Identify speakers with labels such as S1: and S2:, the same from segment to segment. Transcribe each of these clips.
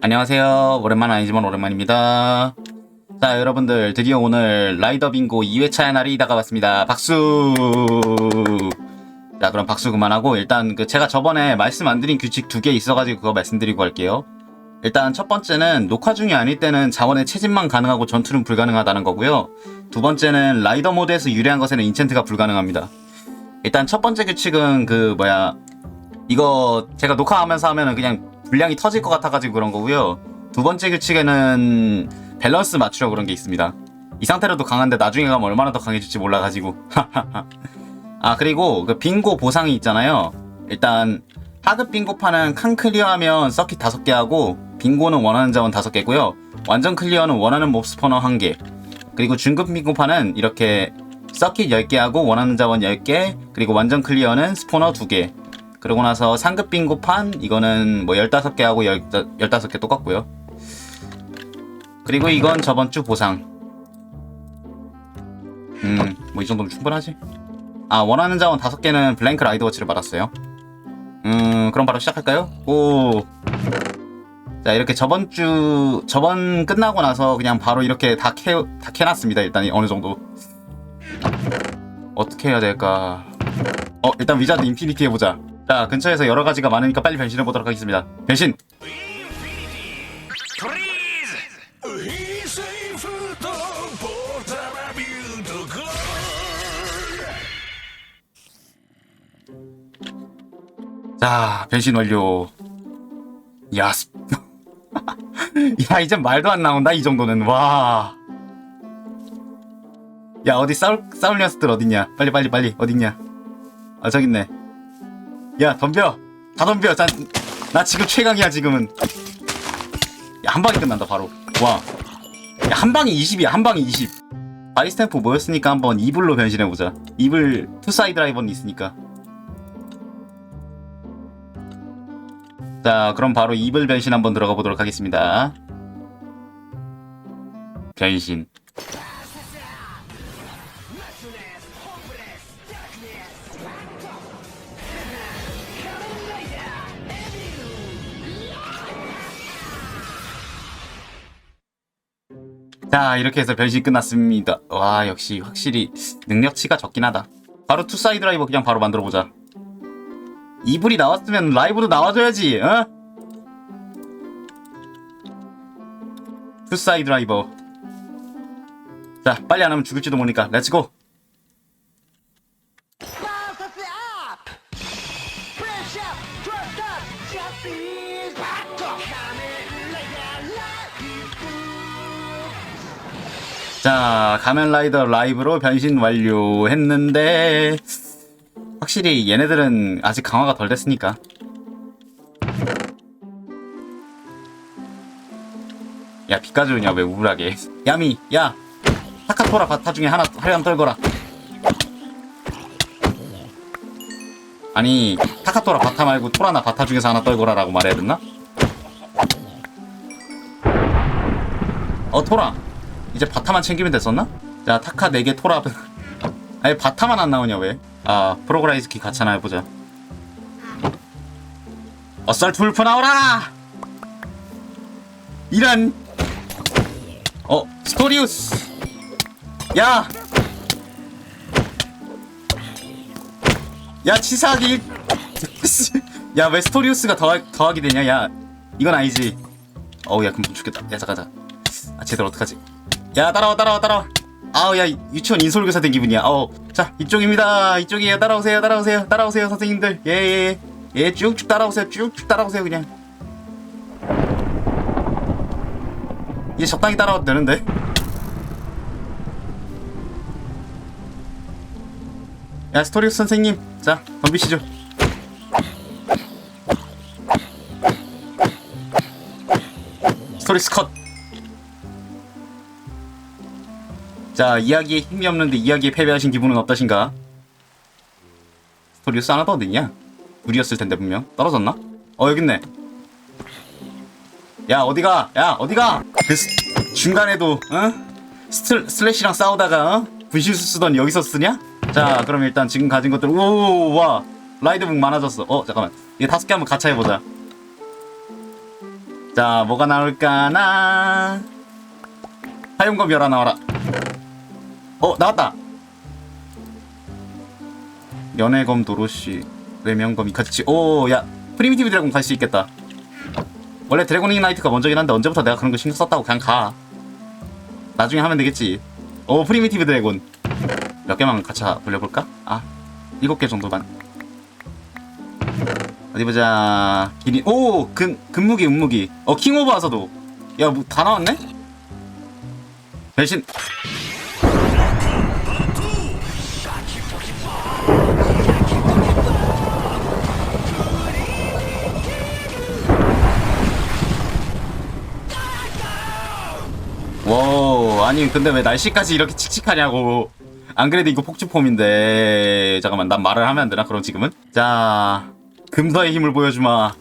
S1: 안녕하세요. 오랜만 아니지만 오랜만입니다. 자, 여러분들 드디어 오늘 라이더 빙고 2회차의 날이 다가왔습니다. 박수! 자, 그럼 박수 그만하고 일단 그 제가 저번에 말씀 안 드린 규칙 두 개 있어가지고 그거 말씀드리고 할게요. 일단 첫 번째는 녹화 중이 아닐 때는 자원의 채집만 가능하고 전투는 불가능하다는 거고요. 두 번째는 라이더 모드에서 유리한 것에는 인챈트가 불가능합니다. 일단 첫 번째 규칙은 그 뭐야 이거 제가 녹화하면서 하면은 그냥 분량이 터질 것 같아가지고 그런 거고요. 두 번째 규칙에는 밸런스 맞추려 그런 게 있습니다. 이 상태로도 강한데 나중에 가면 얼마나 더 강해질지 몰라가지고. 아 그리고 그 빙고 보상이 있잖아요. 일단 하급 빙고판은 칸 클리어하면 서킷 5개 하고 빙고는 원하는 자원 5개고요. 완전 클리어는 원하는 몹 스포너 1개. 그리고 중급 빙고판은 이렇게 서킷 10개 하고 원하는 자원 10개 그리고 완전 클리어는 스포너 2개 그러고 나서 상급 빙고판 이거는 뭐 15개 하고 10, 15개 똑같고요. 그리고 이건 저번 주 보상. 음 뭐 이 정도면 충분하지? 아 원하는 자원 5개는 블랭크 라이드 워치를 받았어요. 음 그럼 바로 시작할까요? 오. 자 이렇게 저번 주 저번 끝나고 나서 그냥 바로 이렇게 다 캐, 다 캐놨습니다 일단 어느 정도. 어떻게 해야 될까? 어 일단 위자드 인피니티 해보자 자 근처에서 여러 가지가 많으니까 빨리 변신해 보도록 하겠습니다. 변신! 자 변신 완료. 야 스- 야 이제 말도 안 나온다 이 정도는. 와 야 어디 싸울 싸울 녀석들 어딨냐? 빨리 빨리 빨리. 어딨냐? 아 저기 있네 야 덤벼. 다 덤벼. 자, 나 지금 최강이야 지금은. 야 한 방에 끝난다 바로. 와야한 방에 20이야 한 방에 20 바이스탬프 모였으니까 한번 이블로 변신해보자. 이블 투사이 드 라이버는 있으니까. 자, 그럼 바로 이블 변신 한번 들어가 보도록 하겠습니다. 변신. 자, 이렇게 해서 변신 끝났습니다. 와, 역시 확실히 능력치가 적긴 하다. 바로 투사이 드 라이버 그냥 바로 만들어 보자. 이불이 나왔으면 라이브도 나와줘야지, 어? 투사이 드라이버. 자, 빨리 안 하면 죽을지도 모르니까, 렛츠고!
S2: Up!
S1: 자, 가면라이더 라이브로 변신 완료했는데, 확실히 얘네들은 아직 강화가 덜 됐으니까. 야, 비까주냐, 왜 우울하게. 야미, 야! 타카토라 바타 중에 하나, 하량 떨거라. 아니, 타카토라 바타 말고 토라나 바타 중에서 하나 떨거라라고 말해야 됐나? 어, 토라. 이제 바타만 챙기면 됐었나? 자, 타카 4개 토라. 아니, 바타만 안 나오냐, 왜? 아, 프로그라이즈 키 같이 하나 해보자. 어설트 울프 나오라! 이런! 어, 스토리우스! 야! 야, 치사하기! 야, 왜 스토리우스가 더, 더하게 되냐, 야. 이건 아니지. 어우, 야, 금방 죽겠다. 야, 잠깐, 잠깐. 아, 쟤들 어떡하지? 야, 따라와, 따라와, 따라와. 아우, 야, 유치원 인솔교사 된 기분이야. 아우. 자, 이쪽입니다. 이쪽이에요. 따라오세요, 따라오세요, 따라오세요, 선생님들. 예, 예, 예. 예, 쭉쭉 따라오세요. 쭉쭉 따라오세요, 그냥. 이제 적당히 따라와도 되는데. 야, 스토리우스 선생님. 자, 덤비시죠. 스토리스 컷. 자, 이야기에 힘이 없는데 이야기에 패배하신 기분은 어떠신가? 스토리우스 하나도 어딨냐? 둘이었을 텐데 분명 떨어졌나? 어 여기 있네. 야 어디가? 야 어디가? 그 스- 중간에도 어? 스틀, 슬래시랑 싸우다가 어? 분실수 쓰던 여기서 쓰냐? 자 그럼 일단 지금 가진 것들 오와 라이드북 많아졌어. 어 잠깐만 이게 다섯 개 한번 같이 해보자. 자 뭐가 나올까나 사용검 열하 나와라 어 나왔다. 연애검 도로시 외명검 이카치 오야 프리미티브 드래곤 갈 수 있겠다. 원래 드래곤 이나이트가 먼저긴 한데 언제부터 내가 그런 거 신경 썼다고 그냥 가. 나중에 하면 되겠지. 오 프리미티브 드래곤. 몇 개만 같이 돌려볼까? 아 일곱 개 정도만. 어디 보자. 기린 오 금 금무기 은무기. 어 킹오브 와서도. 야뭐 다 나왔네? 대신 아니 근데 왜 날씨까지 이렇게 칙칙하냐고. 안 그래도 이거 폭주폼인데. 잠깐만 난 말을 하면 안 되나 그럼 지금은? 자 금서의 힘을 보여주마.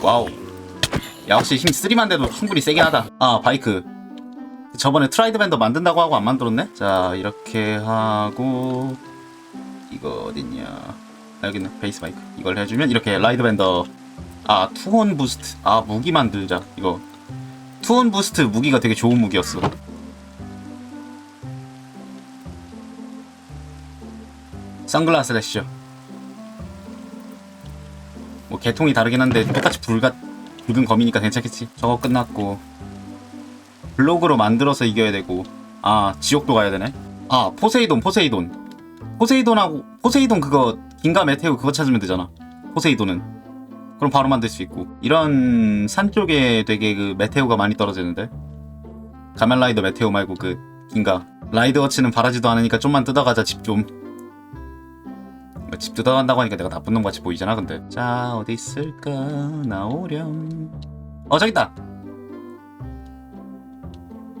S1: 와우. 야 확실히 힘 3만 돼도 충분히 세긴 하다. 아 바이크. 저번에 트라이드 밴더 만든다고 하고 안 만들었네? 자 이렇게 하고 이거 어딨냐. 아, 여기 있네. 베이스 바이크. 이걸 해주면 이렇게 라이드 밴더 아 투혼 부스트. 아 무기 만들자 이거. 투혼 부스트 무기가 되게 좋은 무기였어. 선글라스 레시죠. 뭐 개통이 다르긴 한데 똑같이 불가 붉은 검이니까 괜찮겠지. 저거 끝났고. 블록으로 만들어서 이겨야 되고. 아 지옥도 가야 되네. 아 포세이돈 포세이돈. 포세이돈하고 포세이돈 그거 긴가 메테오 그거 찾으면 되잖아. 포세이돈은 그럼 바로 만들 수 있고. 이런 산 쪽에 되게 그 메테오가 많이 떨어지는데? 가멜라이더 메테오 말고 그 긴가? 라이드워치는 바라지도 않으니까 좀만 뜯어가자 집좀. 뭐집 뜯어간다고 하니까 내가 나쁜 놈 같이 보이잖아 근데. 자 어디 있을까? 나오렴. 어 저기 있다!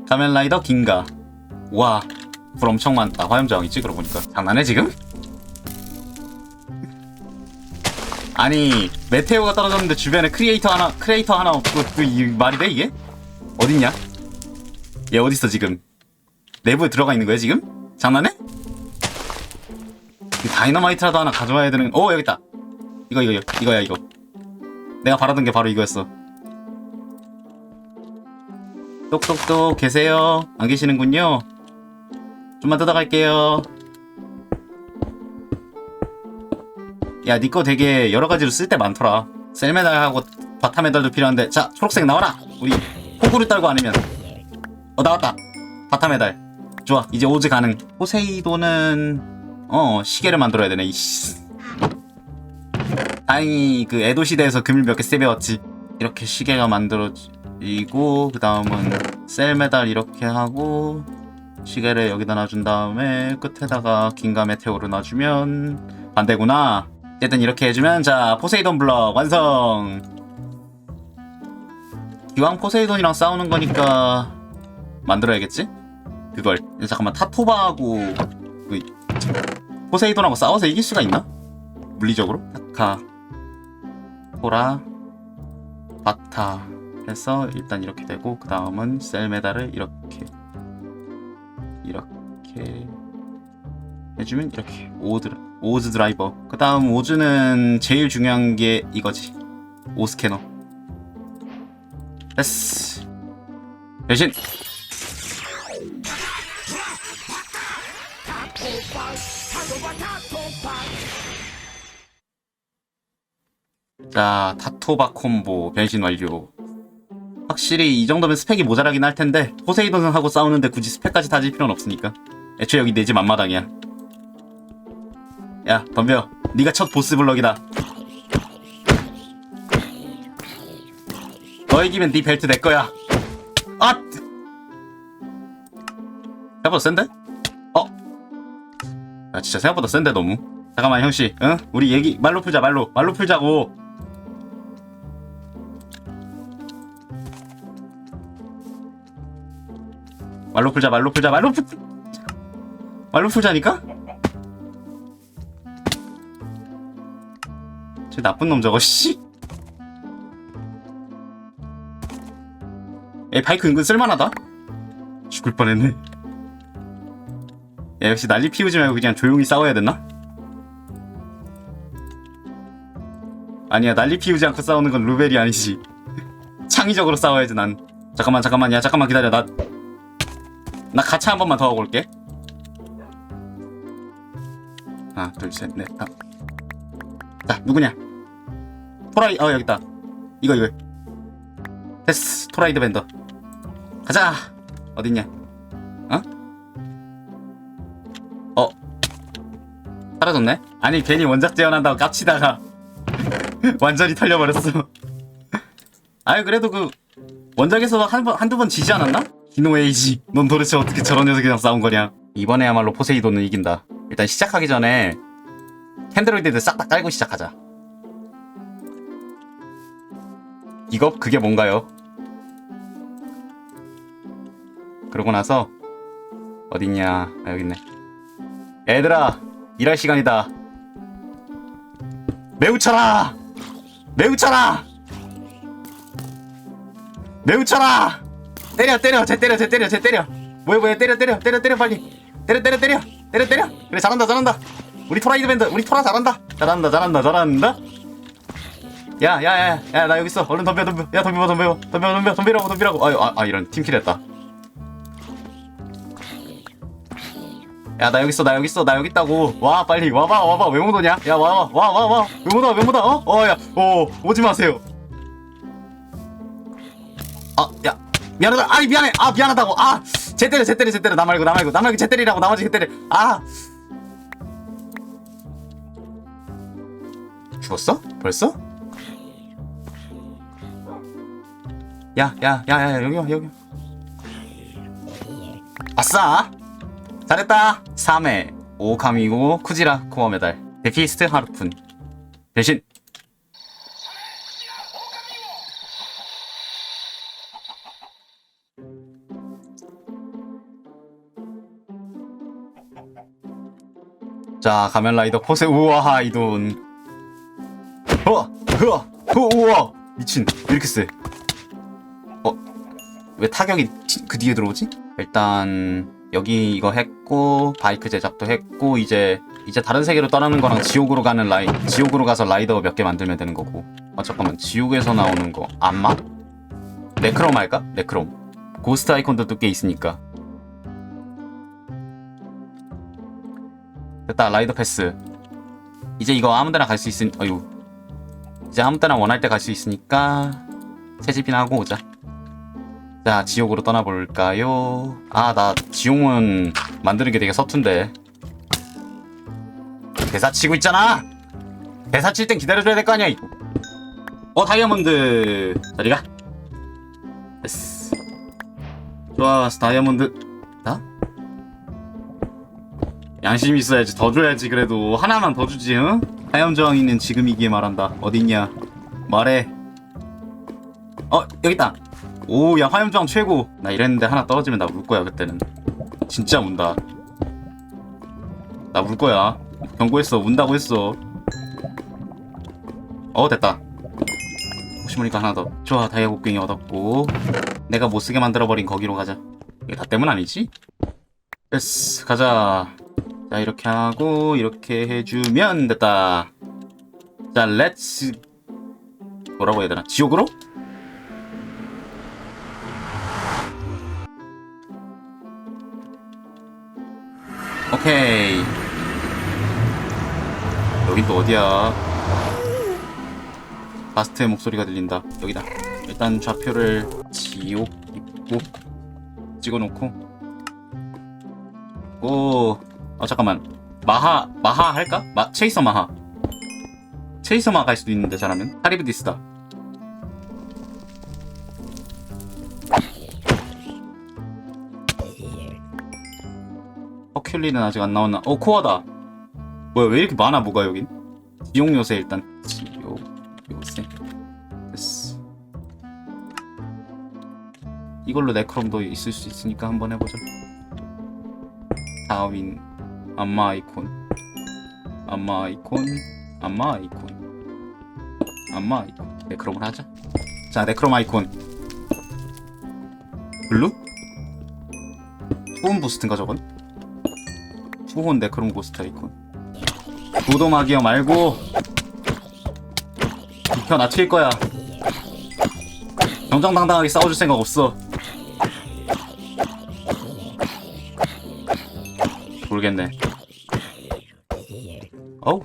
S1: 가멜라이더 긴가? 와불 엄청 많다. 화염저항 있지 그러고 보니까. 장난해 지금? 아니 메테오가 떨어졌는데 주변에 크리에이터 하나 크리에이터 하나 없고 그 이 말이 돼 이게? 어딨냐? 얘 어딨어 지금? 내부에 들어가 있는 거야 지금? 장난해? 이 다이너마이트라도 하나 가져와야 되는 오 여기 있다 이거 이거 이거야 이거 내가 바라던 게 바로 이거였어 똑똑똑 계세요 안 계시는군요 좀만 뜯어갈게요 야, 니거 되게 여러 가지로 쓸 때 많더라. 셀메달하고 바타 메달도 필요한데, 자, 초록색 나와라! 우리 호구를 딸고 아니면. 어, 나왔다! 바타 메달. 좋아, 이제 오즈 가능. 포세이돈은, 어, 시계를 만들어야 되네, 이씨. 다행히 그 에도 시대에서 금을 몇 개 세배웠지. 이렇게 시계가 만들어지고, 그 다음은 셀메달 이렇게 하고, 시계를 여기다 놔준 다음에 끝에다가 긴가 메테오를 놔주면 반대구나. 어쨌든 이렇게 해주면 자 포세이돈 블럭 완성. 기왕 포세이돈이랑 싸우는 거니까 만들어야겠지? 그걸 잠깐만 타토바하고 그 포세이돈하고 싸워서 이길 수가 있나? 물리적으로? 타카 토라 바타 해서 일단 이렇게 되고 그 다음은 셀메달을 이렇게 이렇게 해주면 이렇게 오드 오즈 드라이버. 그 다음 오즈는 제일 중요한 게 이거지. 오 스캐너. 됐어. 대신 자 타토바 콤보 변신 완료. 확실히 이 정도면 스펙이 모자라긴 할 텐데 포세이돈하고 싸우는데 굳이 스펙까지 다질 필요는 없으니까. 애초에 여기 내집 앞마당이야 야 덤벼 네가 첫 보스 블럭이다 너 이기면 네 벨트 내 거야 아 생각보다 센데? 어? 아 진짜 생각보다 센데 너무 잠깐만 형씨 응? 우리 얘기 말로 풀자 말로 말로 풀자고 말로 풀자 말로 풀자 말로 풀 말로 풀자니까? 저 나쁜 놈 저거 씨. 에 바이크 은근 쓸만하다. 죽을 뻔했네. 야 역시 난리 피우지 말고 그냥 조용히 싸워야 됐나? 아니야 난리 피우지 않고 싸우는 건 루벨이 아니지 창의적으로 싸워야지 난 잠깐만 잠깐만 야 잠깐만 기다려 나 나 가차 한 번만 더 하고 올게 하나 둘셋넷 다 자 누구냐? 토라이 어 여기 있다. 이거 이거. 됐어 토라이드 밴더. 가자! 어딨냐? 어? 어? 사라졌네? 아니 괜히 원작 재현한다고 깝치다가 완전히 털려버렸어. 아유 그래도 그 원작에서 한 번 한두 번 지지 않았나? 히노에이지. 넌 도대체 어떻게 저런 녀석이랑 싸운 거냐? 이번에야말로 포세이돈은 이긴다. 일단 시작하기 전에 캔드로이드들 싹 다 깔고 시작하자. 이거? 그게 뭔가요? 그러고 나서 어딨냐? 아 여기 있네. 얘들아 일할 시간이다. 매우 쳐라! 매우 쳐라! 매우 쳐라! 때려 때려 쟤 때려 쟤 때려 쟤 때려. 뭐야 뭐야 때려 때려 때려 때려 빨리. 때려 때려 때려 때려 때려. 그래 잘한다 잘한다 우리 토라이드 밴드 우리 토라 잘한다. 잘한다 잘한다 잘한다. 야야야 야 야 나 여기 있어. 얼른 덤벼 덤벼. 야 덤벼 덤벼. 덤벼 덤벼. 덤비라고 덤비라고. 아유 아, 아 이런 팀킬 했다. 야 나 여기 있어 나 여기 있어 나 여기 있다고. 와 빨리. 와봐 와봐. 왜 못 오냐? 야 와봐 와와 와. 왜 못 와 왜 못 와? 어? 어 야 오 오지 마세요. 아야. 미안하다. 아이 미안해. 아 미안하다고. 아쟤 때려 쟤 때려 쟤 때려. 나 말고 나 말고. 나 말고 쟤 때리라고. 나머지 쟤 때려. 아 죽었어? 벌써? 야 야 야 야 여기 와 여기 와. 아싸! 잘했다. 3회 오카미고 쿠지라 코어 메달. 데피스트 하르푼. 대신. 자 가면라이더 포세. 우와 이돈 어 으아 어, 우와. 미친. 왜 이렇게 세? 어? 왜 타격이 치- 그 뒤에 들어오지? 일단 여기 이거 했고 바이크 제작도 했고 이제 이제 다른 세계로 떠나는 거랑 지옥으로 가는 라이 지옥으로 가서 라이더 몇 개 만들면 되는 거고. 아 잠깐만. 지옥에서 나오는 거. 안마? 네크롬 할까? 네크롬. 고스트 아이콘도 꽤 있으니까. 됐다. 라이더 패스. 이제 이거 아무데나 갈 수 있으니 어유 이제 아무 때나 원할 때 갈 수 있으니까 새집이나 하고 오자. 자 지옥으로 떠나볼까요? 아 나 지옥문 만드는 게 되게 서툰데. 대사 치고 있잖아! 대사 칠 땐 기다려줘야 될 거 아니야 어 다이아몬드! 자리가. 좋았어 다이아몬드. 나? 양심 있어야지. 더 줘야지 그래도. 하나만 더 주지 응? 하염 저항이는 지금이기에 말한다. 어딨냐? 말해. 어 여기 있다. 오 야 화염 저항 최고. 나 이랬는데 하나 떨어지면 나 울 거야 그때는. 진짜 운다. 나 울 거야. 경고했어. 운다고 했어. 어 됐다. 혹시 모르니까 하나 더. 좋아 다이아 곡괭이 얻었고. 내가 못쓰게 만들어버린 거기로 가자. 이게 다 때문 아니지? 됐어 가자 자 이렇게 하고 이렇게 해주면 됐다. 자 렛츠 뭐라고 해야 되나? 지옥으로? 오케이. 여긴 또 어디야? 바스트의 목소리가 들린다. 여기다. 일단 좌표를 지옥 입구 찍어놓고. 오, 어 잠깐만. 마하 마하 할까? 마 체이서 마하. 체이서 마하 갈 수도 있는데 잘하면. 카리브디스다. 허큘리는 아직 안 나왔나? 어 코어다. 뭐야 왜 이렇게 많아 뭐가 여긴? 지옥 요새 일단. 지옥 요새. 됐어. 이걸로 네크롬도 있을 수 있으니까 한번 해보자 다윈 안마 아이콘 안마 아이콘 안마 아이콘 안마 아이콘 네크롬을 하자. 자 네크롬 아이콘 블루? 후원 부스트인가 저건? 후원 네크롬 고스트 아이콘 도도마기어 말고 비켜 나 튈 거야. 정정당당하게 싸워줄 생각 없어. 모르겠네 어우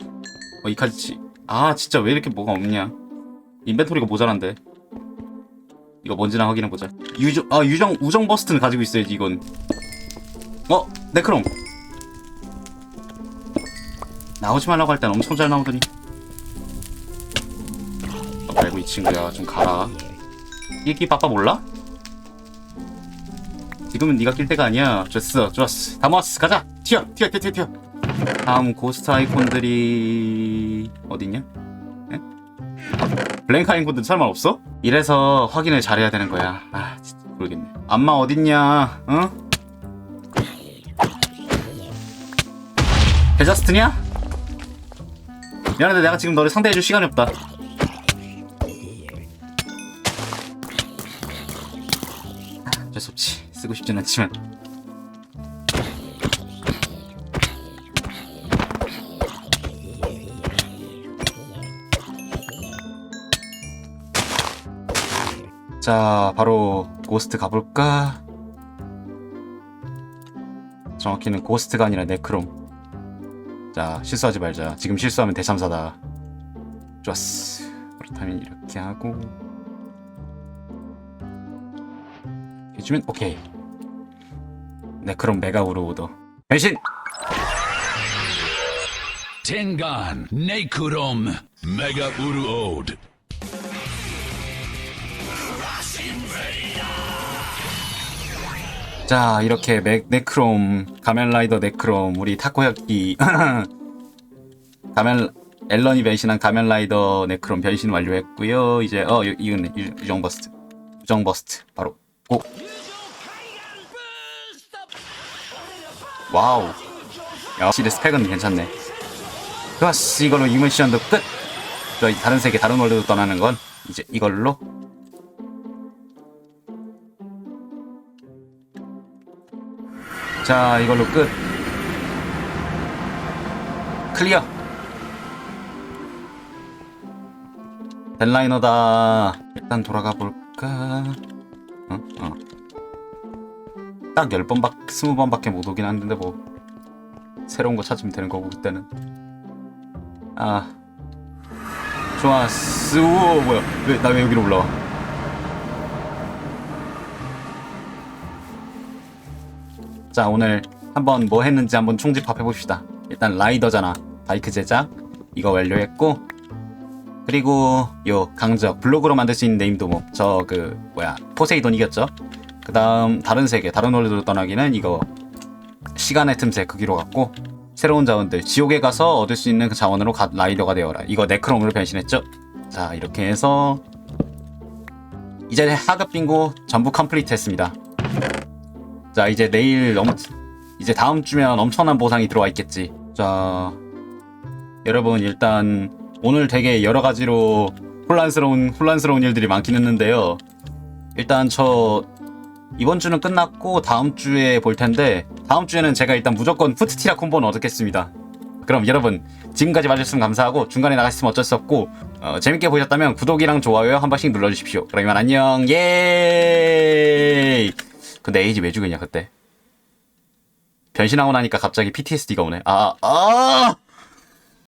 S1: 어, 이 칼치. 아 진짜 왜 이렇게 뭐가 없냐? 인벤토리가 모자란데. 이거 뭔지나 확인해보자. 유정 아 유정 우정 버스트는 가지고 있어야지 이건. 어? 네크롬 나오지 말라고 할 땐 엄청 잘 나오더니. 너 말고 이 친구야 좀 가라. 끼끼 빠빠 몰라? 지금은 네가 낄 때가 아니야. 좋았어 좋았어. 다 모았어. 가자. 튀어 튀어 튀어 튀어 다음 고스트 아이콘들이 어딨냐? 에? 블랭크 아이콘들 설마 없어? 이래서 확인을 잘해야 되는 거야 아 진짜 모르겠네 안마 어딨냐 응? 베자스트냐? 미안한데 내가 지금 너를 상대해줄 시간이 없다 어쩔 수 없지 쓰고 싶진 않지만 자 바로 고스트 가볼까? 정확히는 고스트가 아니라 네크롬. 자 실수하지 말자. 지금 실수하면 대참사다. 좋았어. 그렇다면 이렇게 하고. 해주면 오케이. 네 그럼 메가 우르오더. 변신!
S3: Tengan, Nekurom, Mega Uruod.
S1: 자 이렇게 맥 네크롬 가면라이더 네크롬 우리 타코야끼 가면 앨런이 변신한 가면라이더 네크롬 변신 완료했고요. 이제 어 이- 이건 유- 유정 버스트. 유정 버스트 바로. 고 와우. 역시 스펙은 괜찮네. 좋았어 이걸로 이물시연도 끝. 저희 다른 세계 다른 월드로 떠나는 건 이제 이걸로 자 이걸로 끝. 클리어. 델라이너다. 일단 돌아가 볼까? 어? 어. 딱 10번밖 20번밖에 못 오긴 하는데 뭐 새로운 거 찾으면 되는 거고 그때는. 아. 좋았어. 우와 뭐야. 왜 나 왜 여기로 올라와 자 오늘 한번 뭐 했는지 한번 총집합 해 봅시다. 일단 라이더잖아. 바이크 제작 이거 완료했고 그리고 요 강적 블로그로 만들 수 있는 네임 도모 저그 뭐야 포세이돈 이겼죠? 그 다음 다른 세계 다른 월드로 떠나기는 이거 시간의 틈새 크기로 갔고 새로운 자원들 지옥에 가서 얻을 수 있는 그 자원으로 가, 라이더가 되어라. 이거 네크롬으로 변신했죠? 자 이렇게 해서 이제 하급 빙고 전부 컴플리트 했습니다 자 이제 내일 엄 이제 다음 주면 엄청난 보상이 들어와 있겠지. 자 여러분 일단 오늘 되게 여러 가지로 혼란스러운 혼란스러운 일들이 많긴 했는데요. 일단 저 이번 주는 끝났고 다음 주에 볼 텐데 다음 주에는 제가 일단 무조건 푸트티라 콤보는 얻겠습니다. 그럼 여러분 지금까지 봐주셨으면 감사하고 중간에 나가셨으면 어쩔 수 없고 어, 재밌게 보셨다면 구독이랑 좋아요 한 번씩 눌러주십시오. 그러면 안녕 예. 근데 에이지 왜 죽였냐 그때? 변신하고 나니까 갑자기 PTSD가 오네. 아, 아!